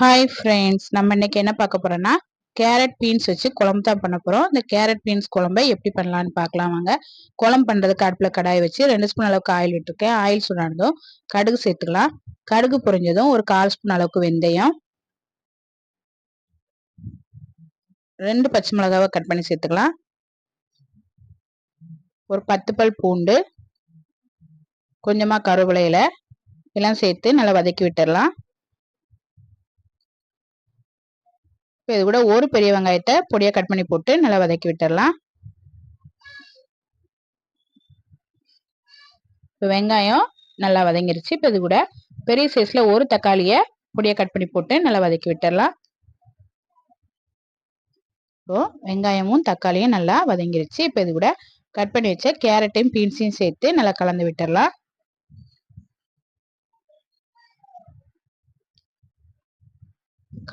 Hi friends நம்ம இன்னைக்கு என்ன பார்க்க போறோம்னா கேரட் பீன்ஸ் வச்சு குழம்பு தான் பண்ண போறோம். இந்த கேரட் பீன்ஸ் குழம்பை எப்படி பண்ணலாம்னு பார்க்கலாம் வாங்க. குழம்பு பண்றதுக்கு அடுப்பில் கடாய் வச்சு ரெண்டு ஸ்பூன் அளவுக்கு ஆயில் விட்டுருக்கேன். ஆயில் சுடானதும் கடுகு சேர்த்துக்கலாம். கடுகு பொரிஞ்சதும் ஒரு கால் ஸ்பூன் அளவுக்கு வெந்தயம். ரெண்டு பச்சை மிளகாவை கட் பண்ணி சேர்த்துக்கலாம். ஒரு பத்து பல் பூண்டு கொஞ்சமாக கருவிலையில் எல்லாம் சேர்த்து நல்லா வதக்கி விட்டுடலாம். இப்போ இது கூட ஒரு பெரிய வெங்காயத்தை பொடியாக கட் பண்ணி போட்டு நல்லா வதக்கி விட்டுடலாம் இப்போ வெங்காயம் நல்லா வதங்கிருச்சு. இப்போ இது கூட பெரிய சைஸில் ஒரு தக்காளியை பொடியாக கட் பண்ணி போட்டு நல்லா வதக்கி விட்டுடலாம் இப்போ வெங்காயமும் தக்காளியும் நல்லா வதங்கிருச்சு. இப்போ இது கூட கட் பண்ணி வச்ச கேரட்டையும் பீன்ஸையும் சேர்த்து நல்லா கலந்து விட்டுடலாம்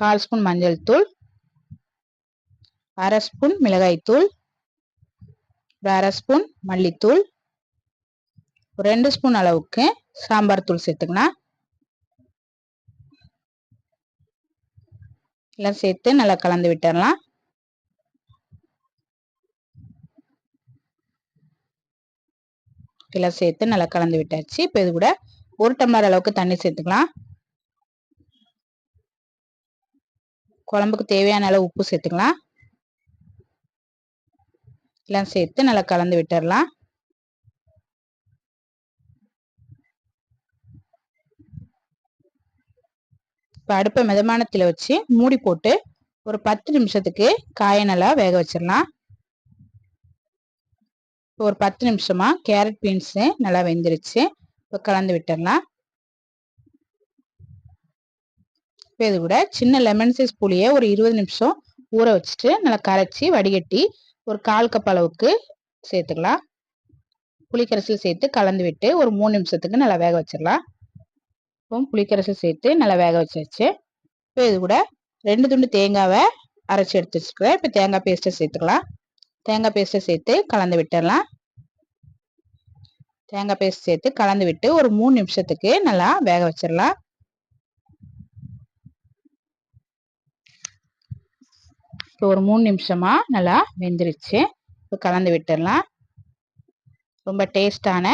கால் ஸ்பூன் மஞ்சள் தூள் அரை ஸ்பூன் மிளகாய்த்தூள் அரை ஸ்பூன் மல்லித்தூள் ஒரு ரெண்டு ஸ்பூன் அளவுக்கு சாம்பார் தூள் சேர்த்துக்கலாம். எல்லாம் சேர்த்து நல்லா கலந்து விட்டுடலாம் எல்லாம் சேர்த்து நல்லா கலந்து விட்டாச்சு. இப்போ இது கூட ஒரு டம்ளர் அளவுக்கு தண்ணி சேர்த்துக்கலாம். குழம்புக்கு தேவையான அளவு உப்பு சேர்த்துக்கலாம். எல்லாம் சேர்த்து நல்லா கலந்து விட்டுடலாம் இப்போ அடுப்பை மிதமானத்தில் வச்சு மூடி போட்டு ஒரு பத்து நிமிஷத்துக்கு காய நல்லா வேக வச்சிடலாம் இப்போ ஒரு பத்து நிமிஷமா கேரட் பீன்ஸு நல்லா வெந்துருச்சு. இப்போ கலந்து விட்டுடலாம் இப்போ இது கூட சின்ன லெமன் சைஸ் புளியை ஒரு இருபது நிமிஷம் ஊற வச்சுட்டு நல்லா கரைச்சி வடிகட்டி ஒரு கால் கப் அளவுக்கு சேர்த்துக்கலாம். புளிக்கரைசல் சேர்த்து கலந்து விட்டு ஒரு மூணு நிமிஷத்துக்கு நல்லா வேக வச்சிடலாம். இப்போ புளிக்கரைசல் சேர்த்து நல்லா வேக வச்சாச்சு. இப்போ இது கூட ரெண்டு துண்டு தேங்காவை அரைச்சி எடுத்து வச்சுக்கிறேன் இப்போ தேங்காய் பேஸ்ட்டை சேர்த்துக்கலாம். தேங்காய் பேஸ்ட்டை சேர்த்து கலந்து விட்டுடலாம். தேங்காய் பேஸ்ட் சேர்த்து கலந்து விட்டு ஒரு மூணு நிமிஷத்துக்கு நல்லா வேக வச்சிடலாம். இப்போ ஒரு மூணு நிமிஷமா நல்லா வெந்துருச்சு. இப்போ கலந்து விட்டுடலாம். ரொம்ப டேஸ்டான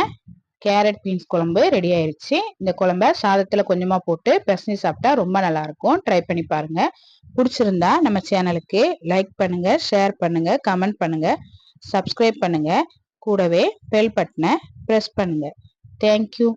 கேரட் பீன்ஸ் குழம்பு ரெடி ஆயிருச்சு. இந்த குழம்ப சாதத்தில் கொஞ்சமாக போட்டு பிசைஞ்சு சாப்பிட்டா ரொம்ப நல்லா இருக்கும் ட்ரை பண்ணி பாருங்க. பிடிச்சிருந்தா நம்ம சேனலுக்கு லைக் பண்ணுங்க ஷேர் பண்ணுங்க கமெண்ட் பண்ணுங்க சப்ஸ்கிரைப் பண்ணுங்க. கூடவே பெல் பட்டனை ப்ரெஸ் பண்ணுங்க. தேங்க்யூ